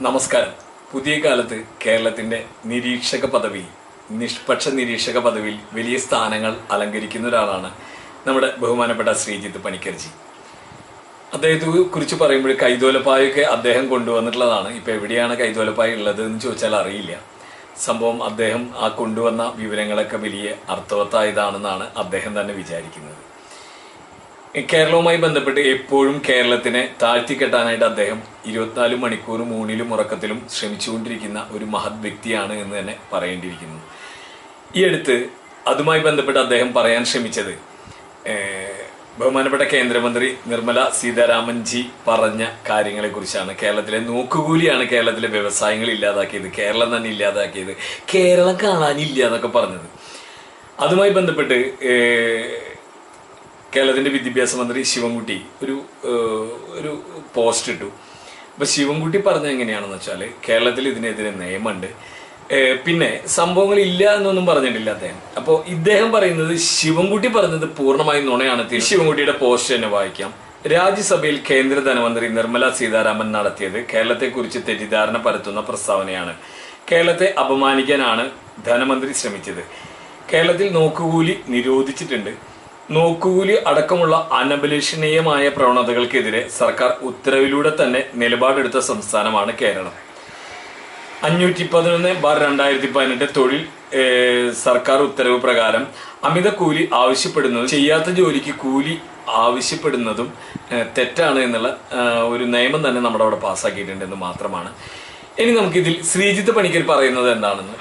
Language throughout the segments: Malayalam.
നമസ്കാരം. പുതിയ കാലത്ത് കേരളത്തിന്റെ നിരീക്ഷക പദവി നിഷ്പക്ഷ നിരീക്ഷക പദവിയിൽ വലിയ സ്ഥാനങ്ങൾ അലങ്കരിക്കുന്ന ഒരാളാണ് നമ്മുടെ ബഹുമാനപ്പെട്ട ശ്രീജിത്ത് പണിക്കർജി. അദ്ദേഹത്തെ കുറിച്ച് പറയുമ്പോൾ കൈതോലപ്പായൊക്കെ അദ്ദേഹം കൊണ്ടുവന്നിട്ടുള്ളതാണ്. ഇപ്പൊ എവിടെയാണ് കൈതോലപ്പായ ഉള്ളത് എന്ന് ചോദിച്ചാൽ അറിയില്ല. സംഭവം അദ്ദേഹം ആ കൊണ്ടുവന്ന വിവരങ്ങളൊക്കെ വലിയ അർത്ഥവത്തായതാണെന്നാണ് അദ്ദേഹം തന്നെ വിചാരിക്കുന്നത്. കേരളവുമായി ബന്ധപ്പെട്ട് എപ്പോഴും കേരളത്തിനെ താഴ്ത്തിക്കെട്ടാനായിട്ട് അദ്ദേഹം ഇരുപത്തിനാല് മണിക്കൂർ മൂന്നിലും ഉറക്കത്തിലും ശ്രമിച്ചുകൊണ്ടിരിക്കുന്ന ഒരു മഹത് വ്യക്തിയാണ് എന്ന് തന്നെ പറയേണ്ടിയിരിക്കുന്നു. ഈ അടുത്ത് അതുമായി ബന്ധപ്പെട്ട് അദ്ദേഹം പറയാൻ ശ്രമിച്ചത് ബഹുമാനപ്പെട്ട കേന്ദ്രമന്ത്രി നിർമ്മല സീതാരാമൻജി പറഞ്ഞ കാര്യങ്ങളെക്കുറിച്ചാണ്. കേരളത്തിലെ നോക്കുകൂലിയാണ് കേരളത്തിലെ വ്യവസായങ്ങൾ ഇല്ലാതാക്കിയത് കേരളം തന്നെ ഇല്ലാതാക്കിയത് കേരളം കാണാനില്ല എന്നൊക്കെ പറഞ്ഞത്. അതുമായി ബന്ധപ്പെട്ട് ഏഹ്, കേരളത്തിന്റെ വിദ്യാഭ്യാസ മന്ത്രി ശിവൻകുട്ടി ഒരു ഒരു പോസ്റ്റ് ഇട്ടു. അപ്പൊ ശിവൻകുട്ടി പറഞ്ഞത് എങ്ങനെയാണെന്ന് വെച്ചാൽ കേരളത്തിൽ ഇതിനെതിരെ നിയമമുണ്ട് പിന്നെ സംഭവങ്ങൾ ഇല്ല എന്നൊന്നും പറഞ്ഞിട്ടില്ല അദ്ദേഹം. അപ്പോൾ ഇദ്ദേഹം പറയുന്നത് ശിവൻകുട്ടി പറഞ്ഞത് പൂർണമായും നുണയാണ് ശിവൻകുട്ടിയുടെ പോസ്റ്റ് തന്നെ വായിക്കാം. രാജ്യസഭയിൽ കേന്ദ്ര ധനമന്ത്രി നിർമ്മല സീതാരാമൻ നടത്തിയത് കേരളത്തെക്കുറിച്ച് തെറ്റിദ്ധാരണ പരത്തുന്ന പ്രസ്താവനയാണ്. കേരളത്തെ അപമാനിക്കാനാണ് ധനമന്ത്രി ശ്രമിച്ചത്. കേരളത്തിൽ നോക്കുകൂലി നിരോധിച്ചിട്ടുണ്ട്. നോക്കുകൂലി അടക്കമുള്ള അനഭിലഷണീയമായ പ്രവണതകൾക്കെതിരെ സർക്കാർ ഉത്തരവിലൂടെ തന്നെ നിലപാടെടുത്ത സംസ്ഥാനമാണ് കേരളം. അഞ്ഞൂറ്റി പതിനൊന്ന് ബാർ രണ്ടായിരത്തി പതിനെട്ട് തൊഴിൽ സർക്കാർ ഉത്തരവ് പ്രകാരം അമിത കൂലി ആവശ്യപ്പെടുന്നത് ചെയ്യാത്ത ജോലിക്ക് കൂലി ആവശ്യപ്പെടുന്നതും തെറ്റാണ് എന്നുള്ള ഒരു നിയമം തന്നെ നമ്മുടെ അവിടെ പാസ്സാക്കിയിട്ടുണ്ടെന്ന് മാത്രമാണ്. ഇനി നമുക്കിതിൽ ശ്രീജിത്ത് പണിക്കർ പറയുന്നത് എന്താണെന്ന്?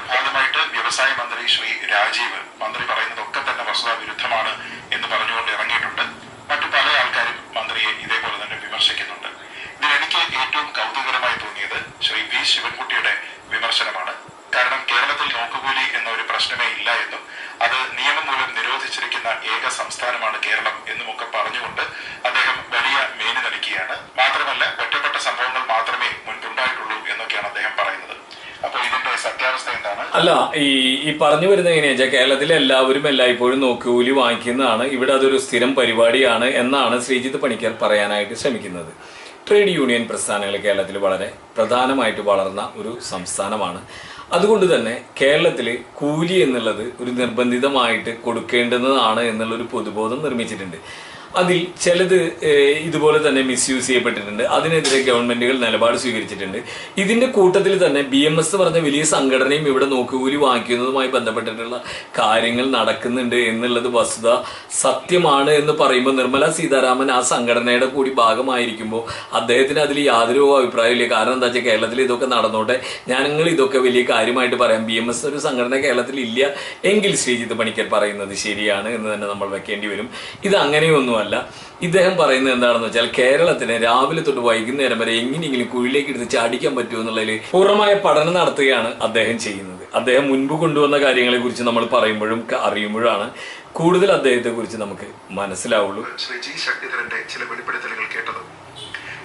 വ്യവസായ മന്ത്രി ശ്രീ രാജീവ് മന്ത്രി പറയുന്നതൊക്കെ തന്നെ വസ്തുതാ വിരുദ്ധമാണ് എന്ന് പറഞ്ഞുകൊണ്ട് ഇറങ്ങിയിട്ടുണ്ട് മറ്റു പല ആൾക്കാരും മന്ത്രിയെ ഇതേപോലെ തന്നെ വിമർശിക്കുന്നുണ്ട് ഇതിൽ എനിക്ക് ഏറ്റവും കൗതുകരമായി തോന്നിയത് ശ്രീ വി ശിവൻകുട്ടിയുടെ വിമർശനമാണ് കാരണം കേരളത്തിൽ നോക്കുകൂലി എന്ന ഒരു പ്രശ്നമേ ഇല്ല എന്നും അത് നിയമം മൂലം നിരോധിച്ചിരിക്കുന്ന ഏക സംസ്ഥാനമാണ് കേരളം എന്നുമൊക്കെ പറഞ്ഞുകൊണ്ട് അദ്ദേഹം വലിയ മേനി നൽകുകയാണ് മാത്രമല്ല ഒറ്റപ്പെട്ട സംഭവങ്ങൾ മാത്രമേ മുൻപുണ്ടായിട്ടുള്ളൂ എന്നൊക്കെയാണ് അദ്ദേഹം പറയുന്നത്. അപ്പോൾ ഇതിന്റെ സത്യാവസ്ഥ എന്താണ്? അല്ല ഈ ഈ പറഞ്ഞു വരുന്നത് എങ്ങനെയാ കേരളത്തിലെ എല്ലാവരും എല്ലായ്പ്പോഴും നോക്കുകൂലി വാങ്ങിക്കുന്നതാണ്. ഇവിടെ അതൊരു സ്ഥിരം പരിപാടിയാണ് എന്നാണ് ശ്രീജിത്ത് പണിക്കർ പറയാനായിട്ട് ശ്രമിക്കുന്നത്. ട്രേഡ് യൂണിയൻ പ്രസ്ഥാനങ്ങൾ കേരളത്തിൽ വളരെ പ്രധാനമായിട്ട് വളർന്ന ഒരു സംസ്ഥാനമാണ്. അതുകൊണ്ട് തന്നെ കേരളത്തിൽ കൂലി എന്നുള്ളത് ഒരു നിർബന്ധിതമായിട്ട് കൊടുക്കേണ്ടുന്നതാണ് എന്നുള്ളൊരു പൊതുബോധം നിർമ്മിച്ചിട്ടുണ്ട്. അതിൽ ചിലത് ഇതുപോലെ തന്നെ മിസ്യൂസ് ചെയ്യപ്പെട്ടിട്ടുണ്ട്. അതിനെതിരെ ഗവൺമെന്റുകൾ നിലപാട് സ്വീകരിച്ചിട്ടുണ്ട്. ഇതിന്റെ കൂട്ടത്തിൽ തന്നെ ബി എം എസ് പറഞ്ഞ വലിയ സംഘടനയും ഇവിടെ നോക്കുകൂലി വാങ്ങിക്കുന്നതുമായി ബന്ധപ്പെട്ടിട്ടുള്ള കാര്യങ്ങൾ നടക്കുന്നുണ്ട് എന്നുള്ളത് വസ്തുത സത്യമാണ് എന്ന് പറയുമ്പോൾ നിർമ്മല സീതാരാമൻ ആ സംഘടനയുടെ കൂടി ഭാഗമായിരിക്കുമ്പോൾ അദ്ദേഹത്തിന് അതിൽ യാതൊരു അഭിപ്രായമില്ല കാരണം എന്താ വെച്ചാൽ കേരളത്തിൽ ഇതൊക്കെ നടന്നോട്ടെ. ഞങ്ങൾ ഇതൊക്കെ വലിയ കാര്യമായിട്ട് പറയാം. ബി എം എസ് ഒരു സംഘടന കേരളത്തിൽ ഇല്ല. എങ്കിൽ ശ്രീജിത്ത് പണിക്കർ പറയുന്നത് ശരിയാണ് എന്ന് തന്നെ നമ്മൾ വെക്കേണ്ടി വരും. ഇത് അങ്ങനെയൊന്നുമല്ല ഇദ്ദേഹം പറയുന്നത് എന്താണെന്ന് വെച്ചാൽ കേരളത്തിന് രാവിലെ തൊട്ട് വൈകുന്നേരം വരെ എങ്ങനെയെങ്കിലും കുഴിയിലേക്ക് എടുത്ത് ചാടിക്കാൻ പറ്റുമോ എന്നുള്ളതിൽ പൂർണമായ പഠനം നടത്തുകയാണ് അദ്ദേഹം ചെയ്യുന്നത്. അദ്ദേഹം മുൻപ് കൊണ്ടുവന്ന കാര്യങ്ങളെ കുറിച്ച് നമ്മൾ പറയുമ്പോഴും അറിയുമ്പോഴാണ് കൂടുതൽ അദ്ദേഹത്തെ കുറിച്ച് നമുക്ക് മനസ്സിലാവുള്ളൂ. ശ്രീ ജി ശക്തിധരന്റെ ചില വെളിപ്പെടുത്തലുകൾ കേട്ടത്.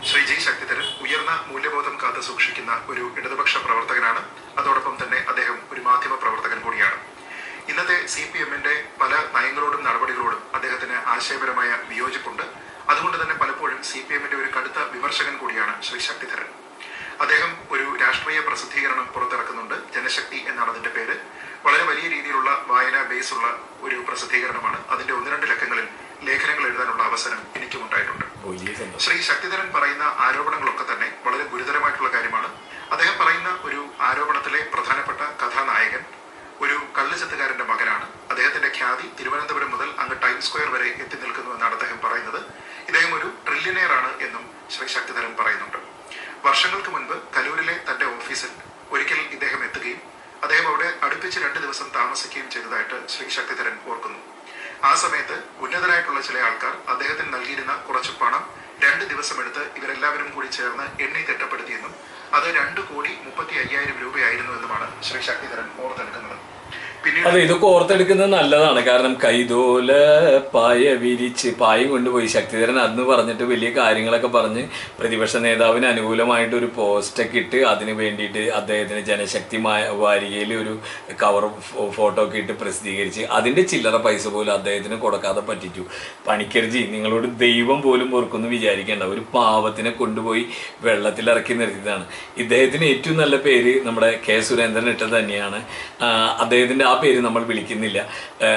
ശ്രീ ജി ശക്തിധരൻ ഉയർന്ന മൂല്യബോധം കാത്തു സൂക്ഷിക്കുന്ന ഒരു ഇടതുപക്ഷ പ്രവർത്തകനാണ്. അതോടൊപ്പം തന്നെ അദ്ദേഹം ഒരു മാധ്യമ പ്രവർത്തകൻ കൂടിയാണ്. ഇന്നത്തെ സി പി എമ്മിന്റെ പല നയങ്ങളോടും നടപടികളോടും അദ്ദേഹത്തിന് ആശയപരമായ വിയോജിപ്പുണ്ട് അതുകൊണ്ട് തന്നെ പലപ്പോഴും സി പി എമ്മിന്റെ ഒരു കടുത്ത വിമർശകൻ കൂടിയാണ് ശ്രീ ശക്തിധരൻ. അദ്ദേഹം ഒരു രാഷ്ട്രീയ പ്രസിദ്ധീകരണം പുറത്തിറക്കുന്നുണ്ട്. ജനശക്തി എന്നാണ് അതിന്റെ പേര്. വളരെ വലിയ രീതിയിലുള്ള വായന ബേസ് ഉള്ള ഒരു പ്രസിദ്ധീകരണമാണ്. അതിന്റെ ഒന്ന് രണ്ട് ലക്കങ്ങളിൽ ലേഖനങ്ങൾ എഴുതാനുള്ള അവസരം എനിക്കും ഉണ്ടായിട്ടുണ്ട് ശ്രീ ശക്തിധരൻ പറയുന്ന ആരോപണങ്ങളൊക്കെ തന്നെ വളരെ ഗുരുതരമായിട്ടുള്ള കാര്യമാണ് അദ്ദേഹം പറയുന്ന ഒരു ആരോപണത്തിലെ പ്രധാനപ്പെട്ട കഥാനായകൻ ഒരു കള്ളുചെത്തുകാരന്റെ മകനാണ് അദ്ദേഹത്തിന്റെ ഖ്യാതി തിരുവനന്തപുരം മുതൽ അങ്ങ് ടൈം സ്ക്വയർ വരെ എത്തി നിൽക്കുന്നു എന്നാണ് അദ്ദേഹം പറയുന്നത് ഇദ്ദേഹം ഒരു ട്രില്യനെയർ ആണ് എന്നും ശ്രീ ശക്തിധരൻ പറയുന്നുണ്ട്. വർഷങ്ങൾക്ക് മുൻപ് കലൂരിലെ തന്റെ ഓഫീസിൽ ഒരിക്കൽ ഇദ്ദേഹം എത്തുകയും അദ്ദേഹം അവിടെ അടുപ്പിച്ച് രണ്ട് ദിവസം താമസിക്കുകയും ചെയ്തതായിട്ട് ശ്രീ ശക്തിധരൻ ഓർക്കുന്നു. ആ സമയത്ത് ഉന്നതരായിട്ടുള്ള ചില ആൾക്കാർ അദ്ദേഹത്തിന് നൽകിയിരുന്ന കുറച്ച് പണം രണ്ട് ദിവസം എടുത്ത് ഇവരെല്ലാവരും കൂടി ചേർന്ന് എണ്ണി തിട്ടപ്പെടുത്തിയെന്നും അത് രണ്ട് കോടി മുപ്പത്തി അയ്യായിരം രൂപയായിരുന്നു എന്നുമാണ് ഇതൊക്കെ ഓർത്തെടുക്കുന്നത് അതെ നല്ലതാണ്. കാരണം കൈതോല പായ വിരിച്ച് പായം കൊണ്ടുപോയി. ശക്തിധരൻ അന്ന് പറഞ്ഞിട്ട് വലിയ കാര്യങ്ങളൊക്കെ പറഞ്ഞ് പ്രതിപക്ഷ നേതാവിന് അനുകൂലമായിട്ട് ഒരു പോസ്റ്റൊക്കെ ഇട്ട് അതിന് വേണ്ടിയിട്ട് അദ്ദേഹത്തിന് ജനശക്തി വാരികയിൽ ഒരു കവർ ഫോട്ടോ ഒക്കെ ഇട്ട് പ്രസിദ്ധീകരിച്ച് അതിന്റെ ചില്ലറ പൈസ പോലും അദ്ദേഹത്തിന് കൊടുക്കാതെ പറ്റിച്ചു. പണിക്കർജി നിങ്ങളോട് ദൈവം പോലും പൊറുക്കുന്നു വിചാരിക്കേണ്ട. ഒരു പാവത്തിനെ കൊണ്ടുപോയി വെള്ളത്തിൽ ഇറക്കി നിർത്തിയതാണ്. ഇദ്ദേഹത്തിന് ഏറ്റവും നല്ല പേര് നമ്മുടെ കെ സുരേന്ദ്രൻ ഇട്ടത് തന്നെയാണ്. അദ്ദേഹത്തിന്റെ ആ പേര് നമ്മൾ വിളിക്കുന്നില്ല.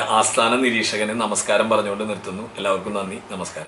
ആസ്ഥാന നിരീക്ഷകന് നമസ്കാരം പറഞ്ഞുകൊണ്ട് നിർത്തുന്നു. എല്ലാവർക്കും നന്ദി. നമസ്കാരം.